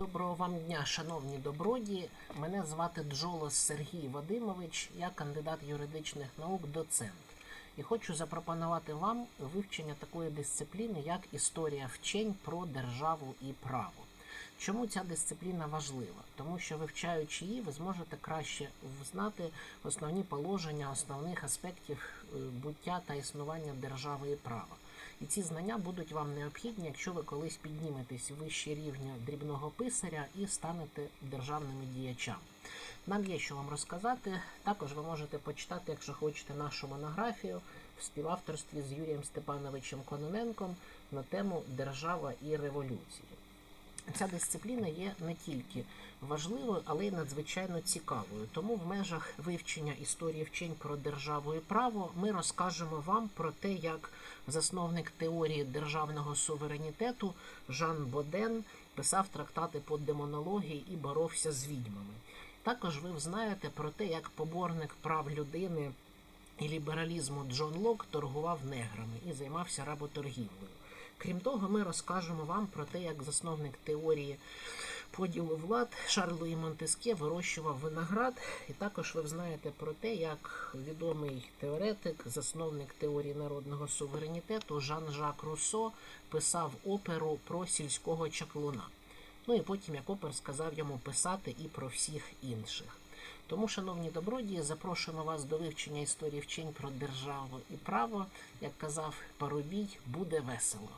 Доброго вам дня, шановні добродії. Мене звати Джолос Сергій Вадимович, я кандидат юридичних наук, доцент. І хочу запропонувати вам вивчення такої дисципліни, як історія вчень про державу і право. Чому ця дисципліна важлива? Тому що вивчаючи її, ви зможете краще знати основні положення основних аспектів е, буття та існування держави і права. І ці знання будуть вам необхідні, якщо ви колись підніметесь вище рівня дрібного писаря і станете державними діячами. Нам є що вам розказати. Також ви можете почитати, якщо хочете, нашу монографію в співавторстві з Юрієм Степановичем Кононенком на тему Держава і революції. Ця дисципліна є не тільки важливою, але й надзвичайно цікавою. Тому в межах вивчення історії вчень про державу і право ми розкажемо вам про те, як засновник теорії державного суверенітету Жан Боден писав трактати по демонології і боровся з відьмами. Також ви знаєте про те, як поборник прав людини і лібералізму Джон Лок торгував неграми і займався работоргівлею. Крім того, ми розкажемо вам про те, як засновник теорії поділу влад Шарль Луї Монтеске вирощував виноград, і також ви знаєте про те, як відомий теоретик, засновник теорії народного суверенітету Жан-Жак Руссо писав оперу про сільського чаклуна. Ну і потім, як опер сказав йому писати і про всіх інших. Тому, шановні добродії, запрошуємо вас до вивчення історії вчень про державу і право. Як казав Парубій, буде весело.